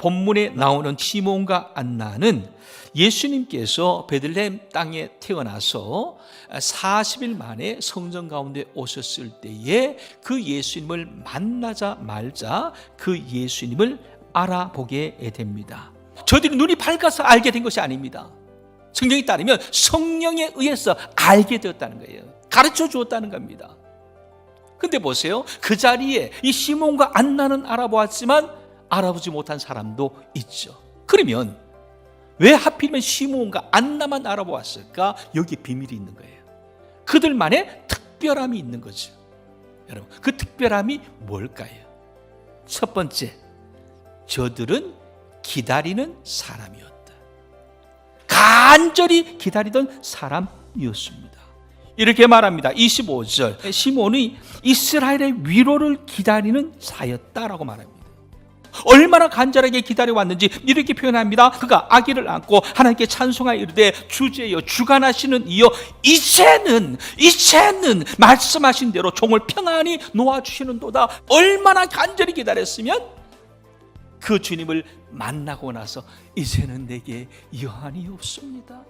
본문에 나오는 시몬과 안나는 예수님께서 베들레헴 땅에 태어나서 40일 만에 성전 가운데 오셨을 때에 그 예수님을 만나자 말자 그 예수님을 알아보게 됩니다. 저들이 눈이 밝아서 알게 된 것이 아닙니다. 성경에 따르면 성령에 의해서 알게 되었다는 거예요. 가르쳐 주었다는 겁니다. 근데 보세요. 그 자리에 이 시몬과 안나는 알아보았지만 알아보지 못한 사람도 있죠. 그러면 왜 하필이면 시몬과 안나만 알아보았을까? 여기 비밀이 있는 거예요. 그들만의 특별함이 있는 거죠. 여러분, 그 특별함이 뭘까요? 첫 번째, 저들은 기다리는 사람이었다. 간절히 기다리던 사람이었습니다. 이렇게 말합니다. 25절. 시몬이 이스라엘의 위로를 기다리는 자였다라고 말합니다. 얼마나 간절하게 기다려 왔는지 이렇게 표현합니다. 그가 아기를 안고 하나님께 찬송하여 이르되 주제여 주관하시는 이여 이제는 이제는 말씀하신 대로 종을 평안히 놓아 주시는도다. 얼마나 간절히 기다렸으면 그 주님을 만나고 나서 이제는 내게 여한이 없습니다.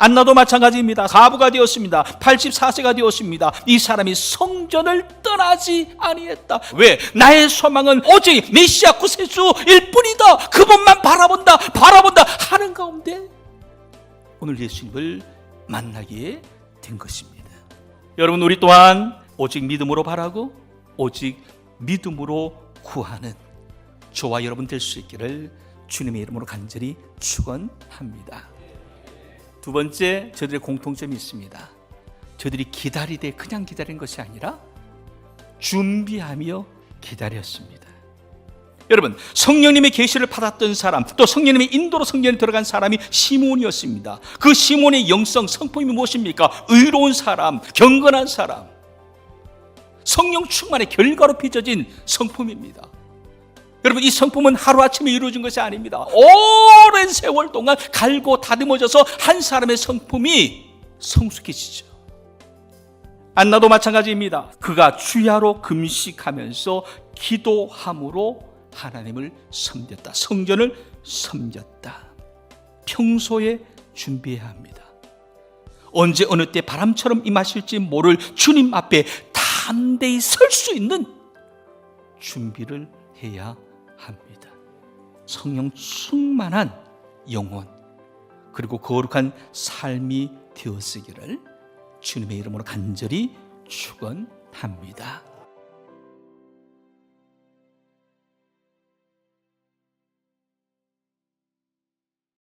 안나도 마찬가지입니다. 가부가 되었습니다. 84세가 되었습니다. 이 사람이 성전을 떠나지 아니했다. 왜? 나의 소망은 오직 메시아 구세주일 뿐이다. 그분만 바라본다. 바라본다. 하는 가운데 오늘 예수님을 만나게 된 것입니다. 여러분 우리 또한 오직 믿음으로 바라고 오직 믿음으로 구하는 저와 여러분 될 수 있기를 주님의 이름으로 간절히 축원합니다. 두 번째 저들의 공통점이 있습니다. 저들이 기다리되 그냥 기다린 것이 아니라 준비하며 기다렸습니다. 여러분 성령님의 계시를 받았던 사람 또 성령님의 인도로 성전에 들어간 사람이 시몬이었습니다. 그 시몬의 영성 성품이 무엇입니까? 의로운 사람, 경건한 사람, 성령 충만의 결과로 빚어진 성품입니다. 여러분 이 성품은 하루아침에 이루어진 것이 아닙니다. 오랜 세월 동안 갈고 다듬어져서 한 사람의 성품이 성숙해지죠. 안나도 마찬가지입니다. 그가 주야로 금식하면서 기도함으로 하나님을 섬겼다. 성전을 섬겼다. 평소에 해야 합니다. 언제 어느 때 바람처럼 임하실지 모를 주님 앞에 담대히 설 수 있는 준비를 해야 합니다. 성령 충만한 영혼 그리고 거룩한 삶이 되었으기를 주님의 이름으로 간절히 축원합니다.